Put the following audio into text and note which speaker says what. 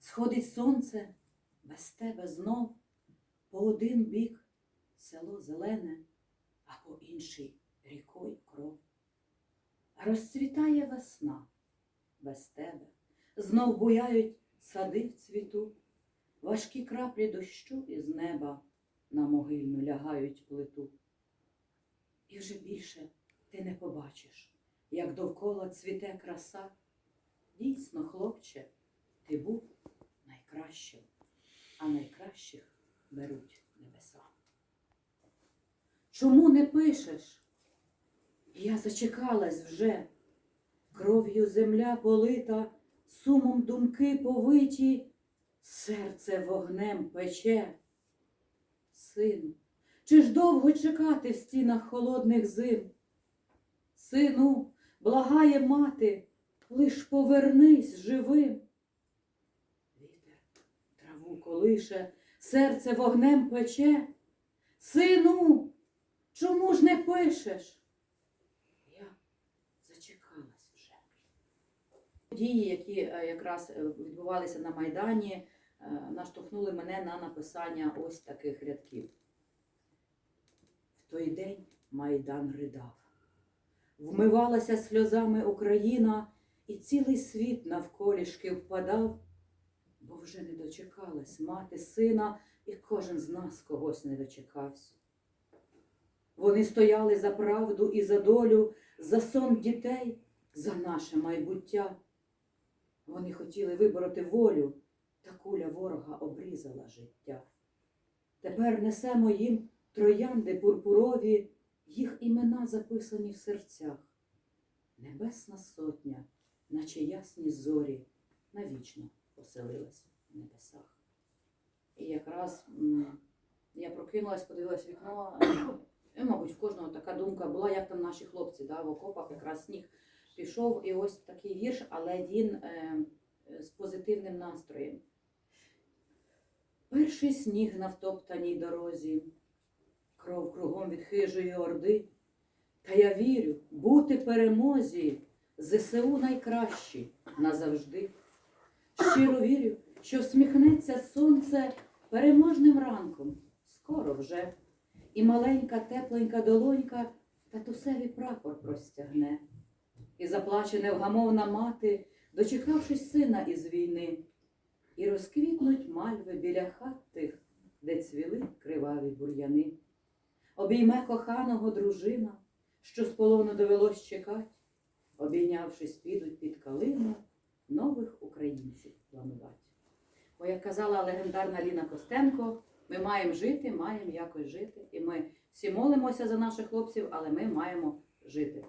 Speaker 1: Сходить сонце без тебе знов, по один бік село зелене, а по інший рікою кров. Розцвітає весна без тебе, знов буяють сади в цвіту, важкі краплі дощу із неба на могильну лягають плиту. І вже більше ти не побачиш, як довкола цвіте краса. Дійсно, хлопче, ти був найкращим, а найкращих беруть небеса. Чому не пишеш? Я зачекалась вже, кров'ю земля полита, сумом думки повиті, серце вогнем пече. Сину, чи ж довго чекати в стінах холодних зим? Сину, благає мати, лиш повернись живим. Колише, серце вогнем пече. Сину, чому ж не пишеш? Я зачекалась вже. Події, які е, якраз е, відбувалися на Майдані, е, наштовхнули мене на написання ось таких рядків. В той день Майдан ридав. Вмивалася сльозами Україна, і цілий світ навколішки впадав, бо вже не дочекалась мати сина, і кожен з нас когось не дочекався. Вони стояли за правду і за долю, за сон дітей, за наше майбуття. Вони хотіли вибороти волю, та куля ворога обрізала життя. Тепер несемо їм троянди пурпурові, їх імена записані в серцях. Небесна сотня, наче ясні зорі, навічно поселилась в небесах. І якраз я прокинулась, подивилась вікно. І, мабуть, в кожного така думка була, як там наші хлопці да, в окопах, якраз сніг пішов, і ось такий вірш, але він е, е, з позитивним настроєм. Перший сніг на втоптаній дорозі, кров кругом від хижої орди. Та я вірю, бути перемозі, ЗСУ найкращі назавжди. Щиро вірю, що всміхнеться сонце переможним ранком, скоро вже, і маленька тепленька долонька татусеві прапор простягне. І заплаче невгамовна мати, дочекавшись сина із війни, і розквітнуть мальви біля хат тих, де цвіли криваві бур'яни. Обійме коханого дружина, що з полону довелось чекать, обійнявшись, підуть під калину нових українців планувати. Бо, як казала легендарна Ліна Костенко, ми маємо жити, маємо якось жити. І ми всі молимося за наших хлопців, але ми маємо жити.